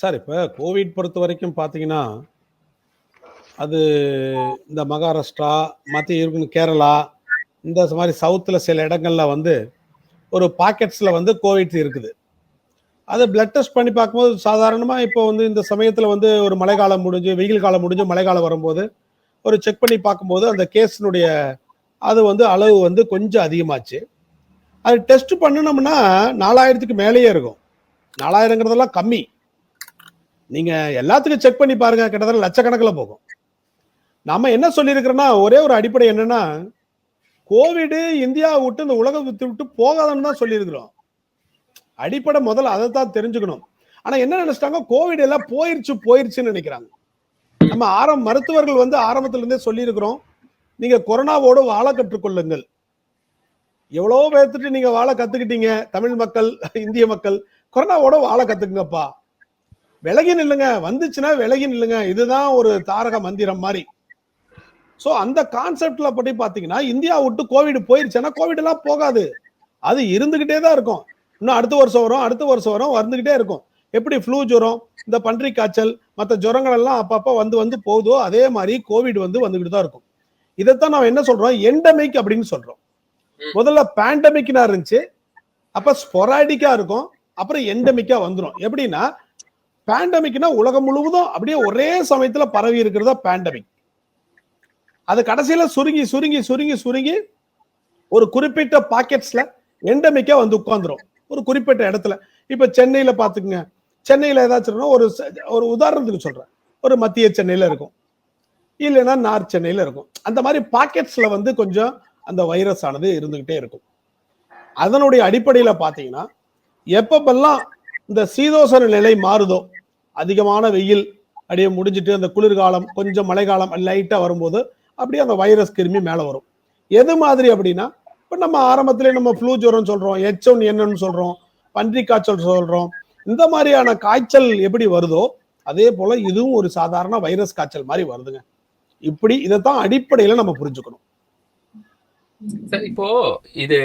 Sir இப்போ Covid பொறுத்த வரைக்கும் பார்த்தீங்கன்னா அது இந்த மகாராஷ்டிரா மத்திய இருக்கும் கேரளா இந்த மாதிரி சவுத்தில் சில இடங்கள்ல வந்து ஒரு பாக்கெட்ஸில் வந்து கோவிட் இருக்குது. அது பிளட் டெஸ்ட் பண்ணி பார்க்கும்போது சாதாரணமாக இப்போ வந்து இந்த சமயத்தில் வந்து ஒரு மழைக்காலம் முடிஞ்சு வெயில் காலம் முடிஞ்சு மழைக்காலம் வரும்போது ஒரு செக் பண்ணி பார்க்கும்போது அந்த கேஸினுடைய அது வந்து அளவு வந்து கொஞ்சம் அதிகமாச்சு. அது டெஸ்ட் பண்ணணும்னா நாலாயிரத்துக்கு மேலேயே இருக்கும். நாலாயிரங்கிறதெல்லாம் கம்மி. நீங்க எல்லாத்துக்கும் செக் பண்ணி பாருங்க. கிட்டத்தட்ட லட்சக்கணக்கில் போகும். நம்ம என்ன சொல்லியிருக்கிறோம்னா ஒரே ஒரு அடிப்படை என்னன்னா கோவிடு இந்தியா விட்டு இந்த உலகத்தை விட்டு போகாதன்னு தான் சொல்லியிருக்கிறோம். அடிப்படை முதல்ல அதை தான் தெரிஞ்சுக்கணும். ஆனா என்ன நினைச்சிட்டாங்க? கோவிட் எல்லாம் போயிருச்சு போயிருச்சுன்னு நினைக்கிறாங்க. நம்ம ஆரம் மருத்துவர்கள் வந்து ஆரம்பத்துல இருந்தே சொல்லியிருக்கிறோம். நீங்க கொரோனாவோடு வாழ கற்றுக்கொள்ளுங்கள். எவ்வளோ பேர்த்துட்டு நீங்க வாழ கத்துக்கிட்டீங்க தமிழ் மக்கள் இந்திய மக்கள். கொரோனாவோட வாழ கத்துக்குங்கப்பா. விலகி நில்லுங்க வந்துச்சுன்னா விலகி நில்லுங்க. இதுதான் ஒரு தாரக மந்திரம் மாதிரி. ஸோ அந்த கான்செப்ட்ல பற்றி பார்த்தீங்கன்னா இந்தியா விட்டு கோவிட் போயிருச்சுன்னா கோவிட் எல்லாம் போகாது. அது இருந்துகிட்டே தான் இருக்கும். இன்னும் அடுத்த வருஷம் வரும் அடுத்த வருஷம் வரும் வந்துகிட்டே இருக்கும். எப்படி ஃப்ளூ ஜுரம் இந்த பன்றி காய்ச்சல் மற்ற ஜுரங்கள் எல்லாம் அப்பப்போ வந்து வந்து போகுதோ அதே மாதிரி கோவிட் வந்து வந்துகிட்டு தான் இருக்கும். இதைத்தான் நம்ம என்ன சொல்றோம்? எண்டமிக் அப்படின்னு சொல்றோம். முதல்ல பேண்டமிக்னா இருந்துச்சு. அப்ப ஸ்பொராடிக்கா இருக்கும். அப்புறம் எண்டமிக்கா வந்துடும் எப்படின்னா பேண்டமிக்னா உலகம் முழுவதும் அப்படியே ஒரே சமயத்துல பரவி இருக்கிறதா பேண்டமிக் அது கடைசியில சுருங்கி சுருங்கி சுருங்கி சுருங்கி ஒரு குறிப்பிட்ட பாக்கெட்ஸ்ல எண்டமிக்கா வந்து உட்காந்துரும் ஒரு குறிப்பிட்ட இடத்துல. இப்ப சென்னையில பாத்துக்கங்க சென்னையில ஏதாச்சும் ஒரு ஒரு உதாரணத்துக்கு சொல்றேன். ஒரு மத்திய சென்னையில இருக்கும். இல்லைன்னா நார்த் சென்னையில இருக்கும். அந்த மாதிரி பாக்கெட்ஸ்ல வந்து கொஞ்சம் அந்த வைரஸ் ஆனது இருந்துகிட்டே இருக்கும். அதனுடைய அடிப்படையில பாத்தீங்கன்னா எப்பப்பெல்லாம் இந்த சீதோசன நிலை மாறுதோ அதிகமான வெயில் அப்படியே முடிஞ்சிட்டு அந்த குளிர்காலம் கொஞ்சம் மழைக்காலம் லைட்டா வரும்போது அப்படியே அந்த வைரஸ் கிருமி மேல வரும். எது மாதிரி அப்படின்னா இப்ப நம்ம ஆரம்பத்திலே நம்ம ஃப்ளூ ஜுரம் சொல்றோம் எச் ஒன் என்னன்னு சொல்றோம் பன்றி காய்ச்சல் சொல்றோம் இந்த மாதிரியான காய்ச்சல் எப்படி வருதோ அதே போல இதுவும் ஒரு சாதாரண வைரஸ் காய்ச்சல் மாதிரி வருதுங்க. இப்படி இதைத்தான் அடிப்படையில நம்ம புரிஞ்சுக்கணும். சார் இப்போ இது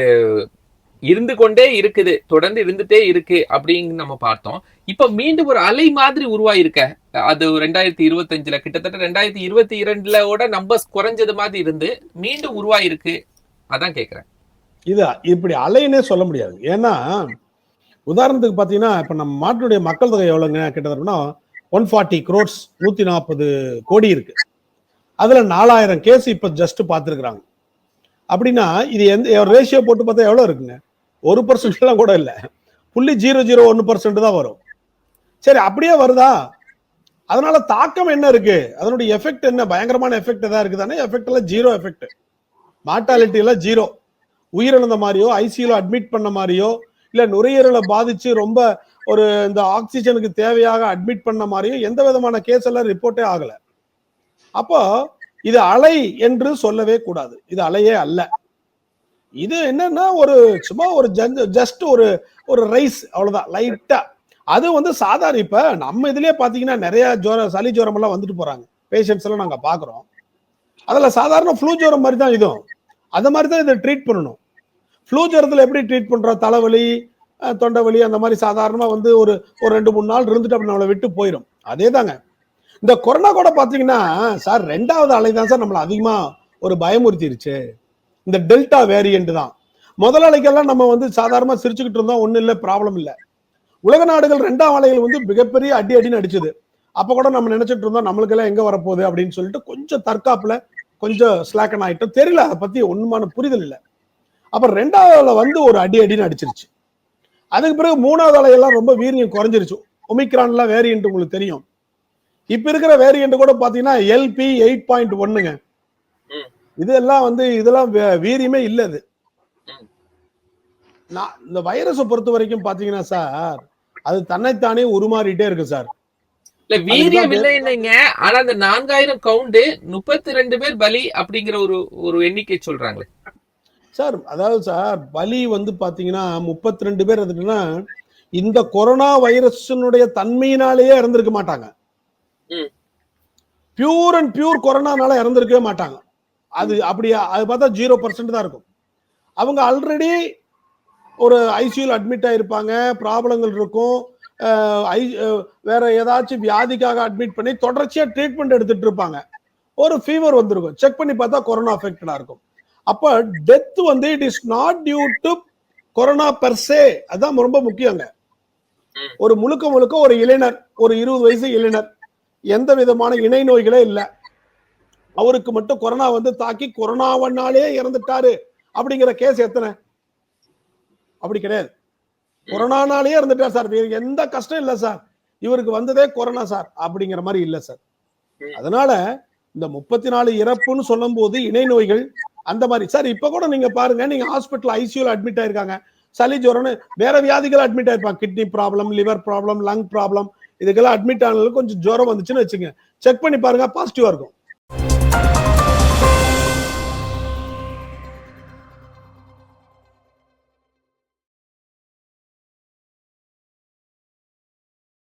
இருந்து கொண்டே இருக்குது தொடர்ந்து இருந்துட்டே இருக்கு அப்படின்னு நம்ம பார்த்தோம். இப்ப மீண்டும் ஒரு அலை மாதிரி உருவாயிருக்க அது ரெண்டாயிரத்தி இருபத்தஞ்சுல கிட்டத்தட்ட ரெண்டாயிரத்தி இருபத்தி இரண்டுலோட நம்பர்ஸ் குறைஞ்சது மாதிரி இருந்து மீண்டும் உருவாயிருக்கு. அதான் கேக்குறேன். இது இப்படி அலைன்னே சொல்ல முடியாது. ஏன்னா உதாரணத்துக்கு பாத்தீங்கன்னா இப்ப நம்ம நாட்டுடைய மக்கள் தொகை எவ்வளவுங்க? கிட்டத்தட்ட ஒன் ஃபார்ட்டி குரோட்ஸ் நூத்தி நாற்பது கோடி இருக்கு. அதுல நாலாயிரம் கேஸ் இப்ப ஜஸ்ட் பார்த்துருக்குறாங்க. அப்படின்னா இது எந்த ரேஷியோ போட்டு பார்த்தா எவ்வளவு இருக்குங்க? ஒரு பர்சன்ட் எல்லாம் கூட இல்லை. புள்ளி ஜீரோ ஜீரோ ஒன்னு பர்சன்ட் தான் வரும். சரி அப்படியே வருதா? அதனால தாக்கம் என்ன இருக்கு? அதனுடைய எஃபெக்ட் என்ன? பயங்கரமான எஃபெக்ட் ஏதாவது இருக்குதானே? எஃபெக்ட் எல்லாம் ஜீரோ எஃபெக்ட் மார்டாலிட்டி எல்லாம் ஜீரோ உயிரிழந்த மாதிரியோ ஐசியூல அட்மிட் பண்ண மாதிரியோ இல்ல நுரையீரலை பாதிச்சு ரொம்ப ஒரு இந்த ஆக்சிஜனுக்கு தேவையாக அட்மிட் பண்ண மாதிரியோ எந்த விதமான கேஸ் எல்லாம் ரிப்போர்ட்டே ஆகல. அப்போ இது அலை என்று சொல்லவே கூடாது. இது அலையே அல்ல. இது என்னன்னா ஒரு சும்மா ஒரு ஜஸ்ட் ஒரு ஒரு ரைஸ் அவ்வளவுதான் லைட்டா அது வந்து சாதாரண இப்ப நம்ம இதுலயே பாத்தீங்கன்னா நிறைய ஜோரம் சளி ஜுரம் எல்லாம் வந்துட்டு போறாங்க. பேஷண்ட்ஸ் எல்லாம் நாங்க பாக்குறோம். அதுல சாதாரண ஃப்ளூ ஜுரம் மாதிரி தான் இதுவும். அந்த மாதிரி தான் இதை ட்ரீட் பண்ணணும். ஃப்ளூ ஜுரத்துல எப்படி ட்ரீட் பண்றோம்? தலைவலி தொண்டை வலி அந்த மாதிரி சாதாரணமா வந்து ஒரு ஒரு ரெண்டு மூணு நாள் இருந்துட்டு அப்படி நம்மளை விட்டு போயிடும் அதே தாங்க இந்த கொரோனா கூட பாத்தீங்கன்னா சார் ரெண்டாவது அலை தான் சார் நம்மளை அதிகமா ஒரு பயமுறுத்திருச்சு. இந்த டெல்டா வேரியன்ட் தான். முதல் அலைக்கெல்லாம் நம்ம வந்து சாதாரணமா சிரிச்சுக்கிட்டு இருந்தோம். ஒன்றும் இல்லை ப்ராப்ளம் இல்லை. உலக நாடுகள் ரெண்டாம் அலைகள் வந்து மிகப்பெரிய அடி அடின்னு அடிச்சது. அப்போ கூட நம்ம நினைச்சிட்டு இருந்தோம் நம்மளுக்கெல்லாம் எங்கே வரப்போகுது அப்படின்னு சொல்லிட்டு கொஞ்சம் தற்காப்புல கொஞ்சம் ஸ்லாக்கன் ஆகிட்டோம் தெரியல அதை பற்றி ஒன்றுமான புரிதல் இல்லை. அப்புறம் ரெண்டாவதுல வந்து ஒரு அடி அடின்னு அடிச்சிருச்சு. அதுக்கு பிறகு மூணாவது அலையெல்லாம் ரொம்ப வீரியம் குறைஞ்சிருச்சு. ஒமிக்ரான்லாம் வேரியன்ட் உங்களுக்கு தெரியும். இப்போ இருக்கிற வேரியன்ட் கூட பார்த்தீங்கன்னா எல்பி எயிட் பாயிண்ட் ஒன்னுங்க இதெல்லாம் வந்து இதெல்லாம் வீரியமே இல்ல இது. நான் இந்த வைரஸை பொறுத்த வரைக்கும் பாத்தீங்கன்னா சார் அது தன்னைத்தானே உருமாறிட்டே இருக்கு சார். இல்ல வீரியம் இல்லை இல்லைங்க. ஆனா அந்த நான்காயிரம் கவுண்ட் முப்பத்தி ரெண்டு பேர் பலி அப்படிங்கிற ஒரு ஒரு எண்ணிக்கை சொல்றாங்களே. சார் அதாவது சார் பலி வந்து பாத்தீங்கன்னா முப்பத்தி ரெண்டு பேர் இருந்துட்டுன்னா இந்த கொரோனா வைரஸினுடைய தன்மையினாலேயே இறந்திருக்க மாட்டாங்க. பியூர் அண்ட் பியூர் கொரோனானால இறந்திருக்கவே மாட்டாங்க. அது அப்படியா அது பார்த்தா ஜீரோ பர்சன்ட் தான் இருக்கும். அவங்க ஆல்ரெடி ஒரு ஐசியூல அட்மிட் ஆயிருப்பாங்க ப்ராப்ளங்கள் இருக்கும். ஐ- வேற ஏதாச்சும் வியாதிக்காக அட்மிட் பண்ணி தொடர்ச்சியா ட்ரீட்மெண்ட் எடுத்துட்டு இருப்பாங்க. ஒரு ஃபீவர் வந்திருக்கும். செக் பண்ணி பார்த்தா கொரோனா அஃபெக்டடா இருக்கும். அப்ப டெத் வந்து it is not due to corona per se அதான் ரொம்ப முக்கியங்க. ஒரு முழுக்க முழுக்க ஒரு இளைஞர் ஒரு இருபது வயசு இளைஞர் எந்த விதமான இணை நோய்களே இல்ல. அவருக்கு மட்டும் கொரோனா வந்து தாக்கி கொரோனாவனாலே இறந்துட்டாரு. அப்படிங்கிற கேஸ் எத்தனை? அப்படி கிடையாது. கொரோனானாலேயே இறந்துட்டார் சார். வேறு எந்த கஷ்டம் இல்ல சார். இவருக்கு வந்ததே கொரோனா சார். அப்படிங்கிற மாதிரி இல்ல சார். அதனால இந்த முப்பத்தி நாலு இறப்புன்னு சொல்லும் போது இணை நோய்கள் அந்த மாதிரி. சார் இப்ப கூட நீங்க பாருங்க நீங்க ஹாஸ்பிட்டல் ஐசியூல அட்மிட் ஆயிருக்காங்க. சளி ஜுரம்னு வேற வியாதிகள் admit ஆயிருப்பாங்க. Kidney problem liver problem lung problem இதுக்கெல்லாம் அட்மிட் ஆனது கொஞ்சம் ஜுரம் வந்துச்சுன்னு வச்சுங்க செக் பண்ணி பாருங்க பாசிட்டிவா இருக்கும். Música